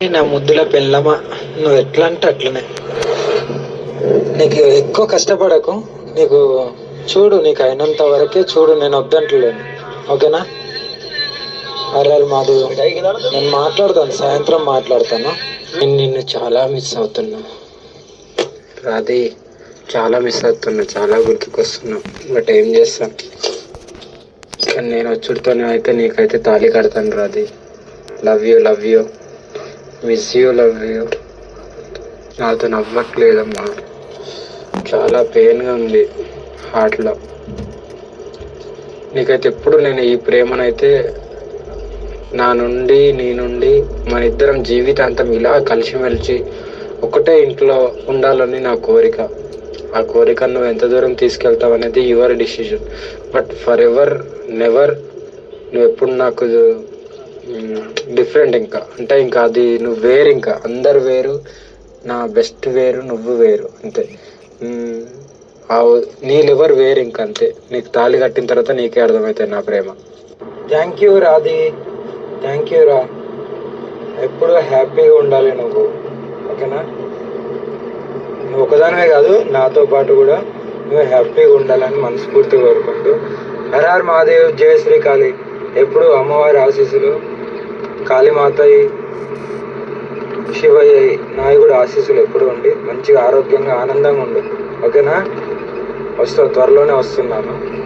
నా ముద్దుల పెళ్ళమా? నువ్వు ఎట్లా అంటే అట్లనే. నీకు ఎక్కువ కష్టపడకు. నీకు చూడు నీకు అయినంత వరకే చూడు నేను వద్దంటలేను. ఓకేనా? అరే మాది నేను మాట్లాడతాను సాయంత్రం మాట్లాడతాను. నేను నిన్ను చాలా మిస్ అవుతున్నా. రాధి చాలా మిస్ అవుతున్నా చాలా గుర్తుకొస్తున్నా. బట్ ఏం చేస్తాను కానీ నేను వచ్చుడితోనే అయితే నీకైతే తాళి కడతాను Radhi. Love you love you miss you love you నాతో నవ్వట్లేదమ్మా. చాలా పెయిన్గా ఉంది హార్ట్లో నీకైతే ఎప్పుడు నేను ఈ ప్రేమనైతే నా నుండి నీ నుండి మన ఇద్దరం జీవితాంతం ఇలా కలిసిమెలిసి ఒకటే ఇంట్లో ఉండాలని నా కోరిక. ఆ కోరిక నువ్వు ఎంత దూరం తీసుకెళ్తావు అనేది your decision but forever never నువ్వు ఎప్పుడు నాకు డిఫరెంట్ ఇంకా. అంటే ఇంకా అది నువ్వు వేరు ఇంకా. అందరు వేరు నా బెస్ట్ వేరు నువ్వు వేరు అంతే. ఆ నీ లివర్ వేరు ఇంకా అంతే. నీకు తాళి కట్టిన తర్వాత నీకే అర్థమవుతాయి నా ప్రేమ. Thank you Radhi thank you రా ఎప్పుడు హ్యాపీగా ఉండాలి నువ్వు. ఓకేనా? నువ్వు ఒకదానివే కాదు నాతో పాటు కూడా నువ్వు హ్యాపీగా ఉండాలని మనస్ఫూర్తి కోరుకుంటూ. ఆర్ఆర్ మహాదేవ్ జయ శ్రీ ఎప్పుడు అమ్మవారి ఆశీస్సులు. కాళీమాతయ్య శివయ్య నాయకుడు ఆశీస్సులు ఎప్పుడు ఉండి మంచిగా ఆరోగ్యంగా ఆనందంగా ఉండు. ఓకేనా? వస్తా త్వరలోనే వస్తున్నాను.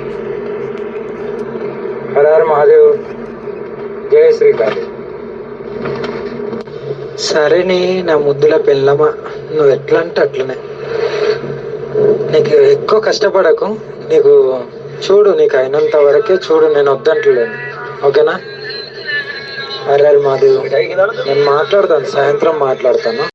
హరహర మహాదేవ్. జయ శ్రీకాళి. సరేనే నా ముద్దుల పెళ్ళమా నువ్వు ఎట్లా అంటే అట్లనే. నీకు ఎక్కువ కష్టపడకు. నీకు చూడు నీకు అయినంత వరకే చూడు నేను వద్దంటలేను. ఓకేనా? అరే మాది నేను మాట్లాడతాను సాయంత్రం మాట్లాడతాను.